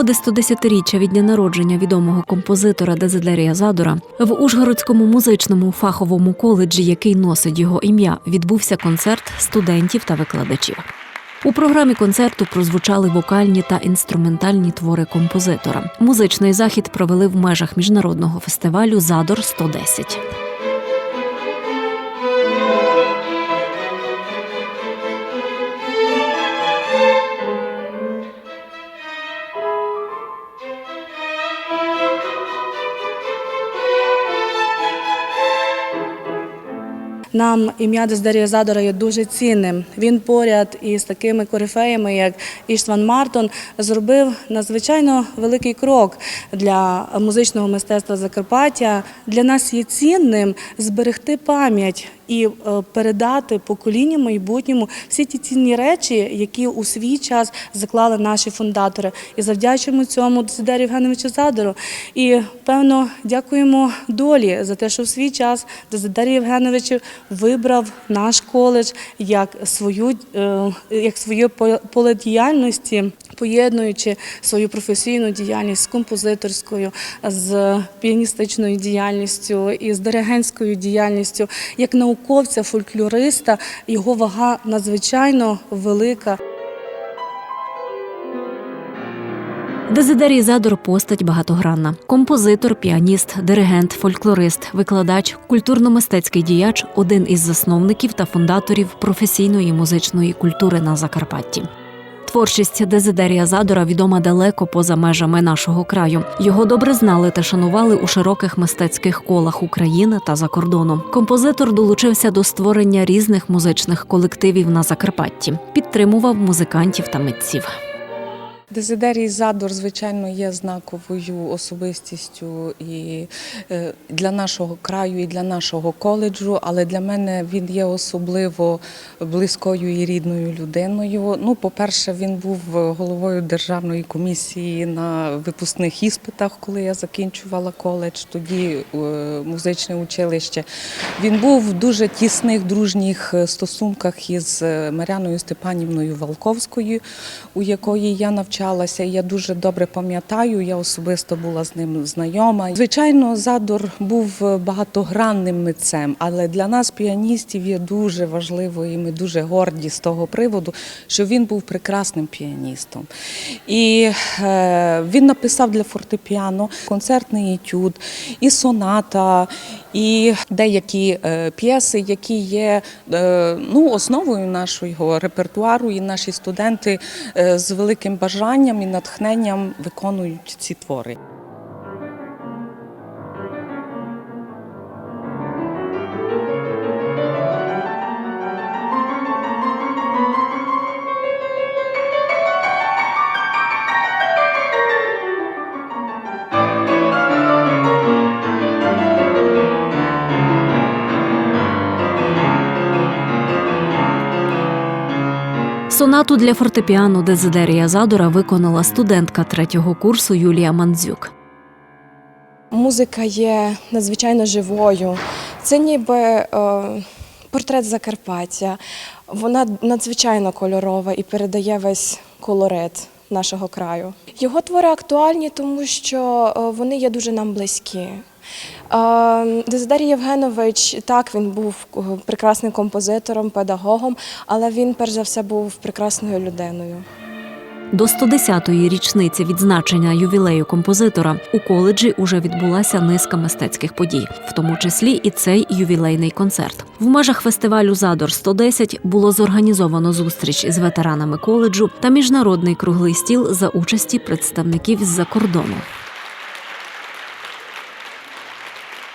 нагоди 110-річчя від дня народження відомого композитора Дезидерія Задора в Ужгородському музичному фаховому коледжі, який носить його ім'я, відбувся концерт студентів та викладачів. У програмі концерту прозвучали вокальні та інструментальні твори композитора. Музичний захід провели в межах міжнародного фестивалю Задор 110 Нам ім'я Дездарія Задора є дуже цінним. Він поряд із такими корифеями, як Іштван Мартон, зробив надзвичайно великий крок для музичного мистецтва Закарпаття. Для нас є цінним зберегти пам'ять і е, передати поколінню майбутньому всі ті цінні речі, які у свій час заклали наші фундатори. І завдячуємо цьому Дезидерію Євгеновичу Задору. І певно дякуємо долі за те, що в свій час Дезидерій Євгенович вибрав наш коледж як свою е, як своє поле- діяльності, поєднуючи свою професійну діяльність з композиторською, з піаністичною діяльністю і з диригентською діяльністю, як науковця, фольклориста, його вага надзвичайно велика. Дезидерій Задор постать багатогранна. Композитор, піаніст, диригент, фольклорист, викладач, культурно-мистецький діяч один із засновників та фундаторів професійної музичної культури на Закарпатті. Творчість Дезидерія Задора відома далеко поза межами нашого краю. Його добре знали та шанували у широких мистецьких колах України та за кордону. Композитор долучився до створення різних музичних колективів на Закарпатті, підтримував музикантів та митців. Дезидерій Задор, звичайно, є знаковою особистістю і е, для нашого краю, і для нашого коледжу, але для мене він є особливо близькою і рідною людиною. Ну, по-перше, він був головою державної комісії на випускних іспитах, коли я закінчувала коледж, тоді е, музичне училище. Він був в дуже тісних дружніх е, стосунках із Маряною Степанівною Валковською, у якої я навчалася. І я дуже добре пам'ятаю, я особисто була з ним знайома. Звичайно, Задор був багатогранним митцем, але для нас, піаністів, є дуже важливо, і ми дуже горді з того приводу, що він був прекрасним піаністом. І е, він написав для фортепіано концертний етюд, і соната, і деякі е, п'єси, які є е, ну, основою нашого репертуару, і наші студенти е, з великим бажанням і натхненням виконують ці твори. Сонату для фортепіано Дезидерія Задора виконала студентка третього курсу Юлія Мандзюк. Музика є надзвичайно живою. Це ніби е, портрет Закарпаття. Вона надзвичайно кольорова і передає весь колорит нашого краю. Його твори актуальні, тому що е, вони є дуже нам близькі. Е, Дезидарій Євгенович, так, він був е, прекрасним композитором, педагогом, але він, перш за все, був прекрасною людиною. До 110-ї річниці відзначення ювілею композитора у коледжі уже відбулася низка мистецьких подій, в тому числі і цей ювілейний концерт. В межах фестивалю Задор 110 було зорганізовано зустріч із ветеранами коледжу та міжнародний круглий стіл за участі представників з-за кордону.